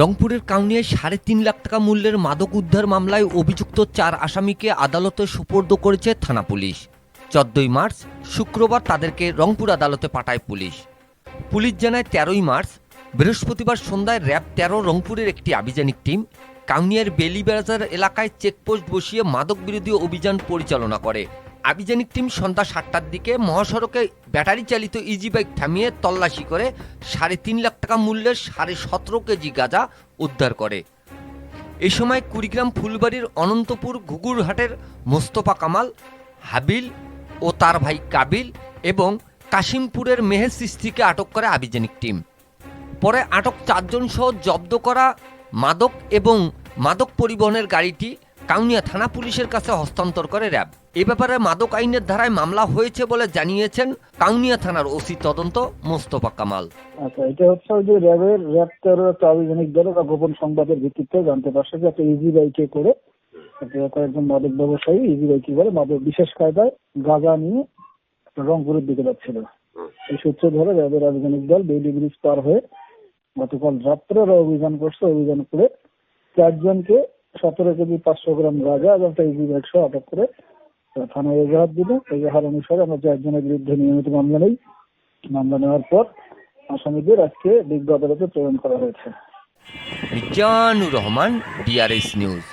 রংপুরের কাউনিয়ায় সাড়ে তিন লাখ টাকা মূল্যের মাদক উদ্ধার মামলায় অভিযুক্ত চার আসামিকে আদালতে সুপর্দ করেছে থানা পুলিশ। চোদ্দই মার্চ, শুক্রবার তাদেরকে রংপুর আদালতে পাঠায় পুলিশ। পুলিশ জানায় তেরোই মার্চ, বৃহস্পতিবার সন্ধ্যায় র্যাব তেরো, রংপুরের একটি আভিযানিক টিম কাউনিয়ার বেলিবাজার এলাকায় চেকপোস্ট বসিয়ে মাদক বিরোধী অভিযান পরিচালনা করে। আভিযানিক টিম সন্ধ্যা সাতটার দিকে মহাসড়কে ব্যাটারি চালিত ইজি বাইক থামিয়ে তল্লাশি করে সাড়ে তিন লাখ টাকা মূল্যের সাড়ে সতেরো কেজি গাঁজা উদ্ধার করে। এ সময় কুড়িগ্রাম ফুলবাড়ির অনন্তপুর ঘুঘুরহাটের মোস্তফা কামাল, হাবিল ও তার ভাই কাবিল এবং কাশিমপুরের মেহের সিস্তিকে আটক করে আভিযানিক টিম। পরে আটক চারজন সহ জব্দ করা মাদক এবং মাদক পরিবহনের গাড়িটি কাউনিয়া থানা পুলিশের কাছে হস্তান্তর করে র্যাব। এ ব্যাপারে মাদক আইনের ধারায় মামলা হয়েছে বলে জানিয়েছেন কাউনিয়া থানার ওসি তদন্ত মোস্তফা কামাল। আচ্ছা এটা হচ্ছে যে র্যাবের, র্যাব তেরো একটা আবেদনিক দল বা গোপন সংবাদের ভিত্তিতে জানতে পারছে যে একটা ইজি বাইকে করে কয়েকজন মাদক ব্যবসায়ী ইজি বাইকে করে মাদক, বিশেষ কায়দায় গাঁজা নিয়ে রংপুরের দিকে যাচ্ছিল। এই সূত্র ধরে র্যাবের আবেদনিক দল বেইলি ব্রিজ পার হয়ে গতকাল রাত্রে অভিযান করছে, অভিযান করে চারজনকে সতেরো কেজি, পাঁচশো গ্রাম গাঁজা এবং তাই ব্যাগসহ সহ আটক করে থানায় এজাহার দিল এজাহার অনুসারে আমরা চারজনের বিরুদ্ধে নিয়মিত মামলা নেই। মামলা নেওয়ার পর আসামিদের আজকে বিজ্ঞ আদালতে প্রেরণ করা হয়েছে। Mizanur Rahman DRS news